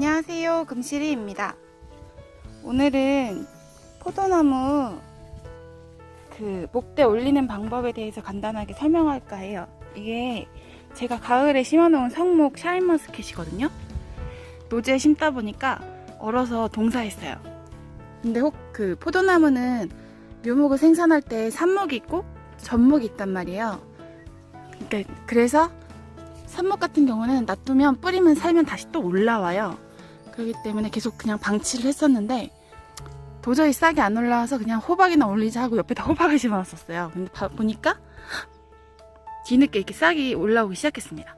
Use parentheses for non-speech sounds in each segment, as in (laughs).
안녕하세요. 금실이입니다. 오늘은 포도나무 그 목대 올리는 방법에 대해서 간단하게 설명할까 해요. 이게 제가 가을에 심어놓은 성목 샤인머스켓이거든요. 노지에 심다 보니까 얼어서 동사했어요. 근데 혹 그 포도나무는 묘목을 생산할 때 삽목이 있고 전목이 있단 말이에요. 그러니까 그래서 삽목 같은 경우는 놔두면 뿌리만 살면 다시 또 올라와요. 그렇기 때문에 계속 그냥 방치를 했었는데 도저히 싹이 안 올라와서 그냥 호박이나 올리자 하고 옆에다 (laughs) 호박을 심어놨었어요. 근데 봐- 보니까 뒤늦게 이렇게 싹이 올라오기 시작했습니다.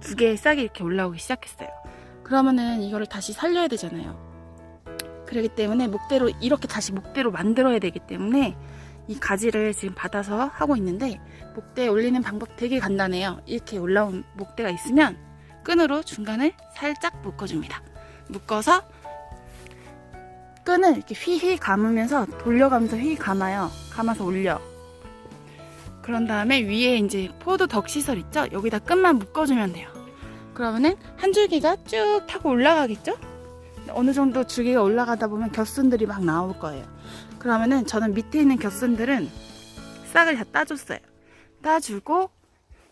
두 개의 싹이 이렇게 올라오기 시작했어요. 그러면은 이거를 다시 살려야 되잖아요. 그렇기 때문에 목대로 이렇게 다시 목대로 만들어야 되기 때문에 이 가지를 지금 받아서 하고 있는데 목대에 올리는 방법 되게 간단해요. 이렇게 올라온 목대가 있으면 끈으로 중간을 살짝 묶어줍니다. 묶어서 끈을 이렇게 휘휘 감으면서 돌려가면서 휘 감아요. 감아서 올려. 그런 다음에 위에 이제 포도 덕 시설 있죠? 여기다 끈만 묶어주면 돼요. 그러면은 한 줄기가 쭉 타고 올라가겠죠? 어느 정도 줄기가 올라가다 보면 겹순들이 막 나올 거예요. 그러면은 저는 밑에 있는 겹순들은 싹을 다 따줬어요. 따주고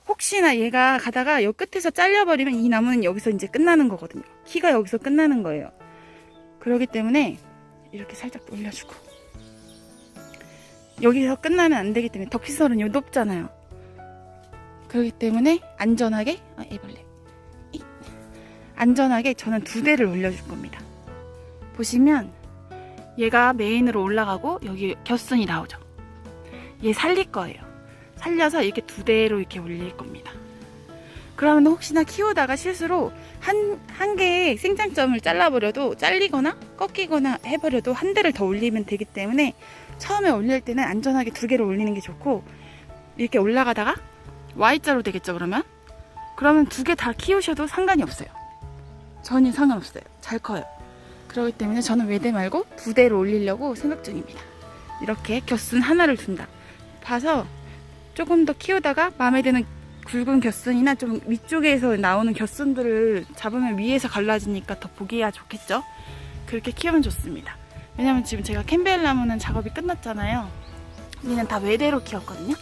혹시나 얘가 가다가 요 끝에서 잘려버리면 이 나무는 여기서 이제 끝나는 거거든요. 키가 여기서 끝나는 거예요. 그렇기 때문에 이렇게 살짝 올려주고 여기서 끝나면 안 되기 때문에 덕시설은 요 높잖아요. 그렇기 때문에 안전하게 아, 애벌레 이. 안전하게 저는 두 대를 올려줄 겁니다. 보시면 얘가 메인으로 올라가고 여기 겹순이 나오죠. 얘 살릴 거예요. 살려서 이렇게 두 대로 이렇게 올릴 겁니다. 그러면 혹시나 키우다가 실수로 한, 한 개의 생장점을 잘라버려도 잘리거나 꺾이거나 해버려도 한 대를 더 올리면 되기 때문에 처음에 올릴 때는 안전하게 두 개를 올리는 게 좋고 이렇게 올라가다가 Y자로 되겠죠 그러면? 그러면 두 개 다 키우셔도 상관이 없어요. 전혀 상관없어요. 잘 커요. 그렇기 때문에 저는 외대 말고 두 대를 올리려고 생각 중입니다. 이렇게 겹순 하나를 둔다. 봐서 조금 더 키우다가 마음에 드는 굵은 겹순이나 좀 위쪽에서 나오는 겹순들을 잡으면 위에서 갈라지니까 더 보기야 좋겠죠? 그렇게 키우면 좋습니다. 왜냐면 지금 제가 캔벨 나무는 작업이 끝났잖아요. 얘는 다 외대로 키웠거든요.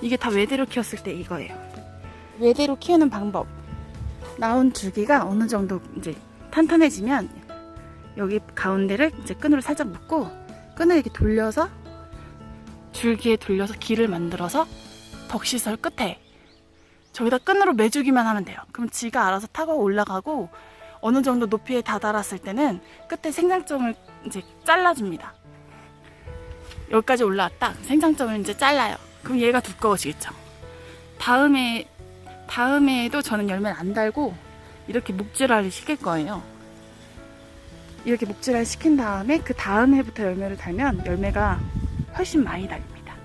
이게 다 외대로 키웠을 때 이거예요. 외대로 키우는 방법. 나온 줄기가 어느 정도 이제 탄탄해지면 여기 가운데를 이제 끈으로 살짝 묶고 끈을 이렇게 돌려서 줄기에 돌려서 길을 만들어서 덕시설 끝에 저기다 끈으로 매주기만 하면 돼요. 그럼 지가 알아서 타고 올라가고 어느 정도 높이에 다다랐을 때는 끝에 생장점을 이제 잘라줍니다. 여기까지 올라왔다. 생장점을 이제 잘라요. 그럼 얘가 두꺼워지겠죠. 다음에 다음에도 저는 열매를 안 달고 이렇게 목질화를 시킬 거예요. 이렇게 목질화를 시킨 다음에 그 다음 해부터 열매를 달면 열매가 훨씬 많이 달립니다.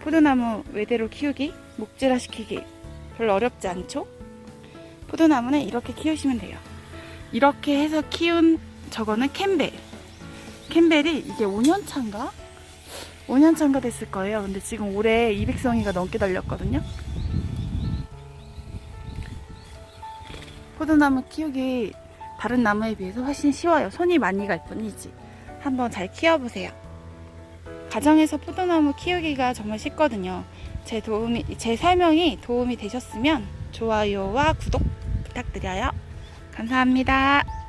포도나무 외대로 키우기, 목질화 시키기 별로 어렵지 않죠? 포도나무는 이렇게 키우시면 돼요. 이렇게 해서 키운 저거는 캔벨. 캔벨이 이게 5년 차인가? 5년 차인가 됐을 거예요. 근데 지금 올해 200성이가 넘게 달렸거든요. 포도나무 키우기 다른 나무에 비해서 훨씬 쉬워요. 손이 많이 갈 뿐이지. 한번 잘 키워보세요. 가정에서 포도나무 키우기가 정말 쉽거든요. 제 도움이, 제 설명이 도움이 되셨으면 좋아요와 구독 부탁드려요. 감사합니다.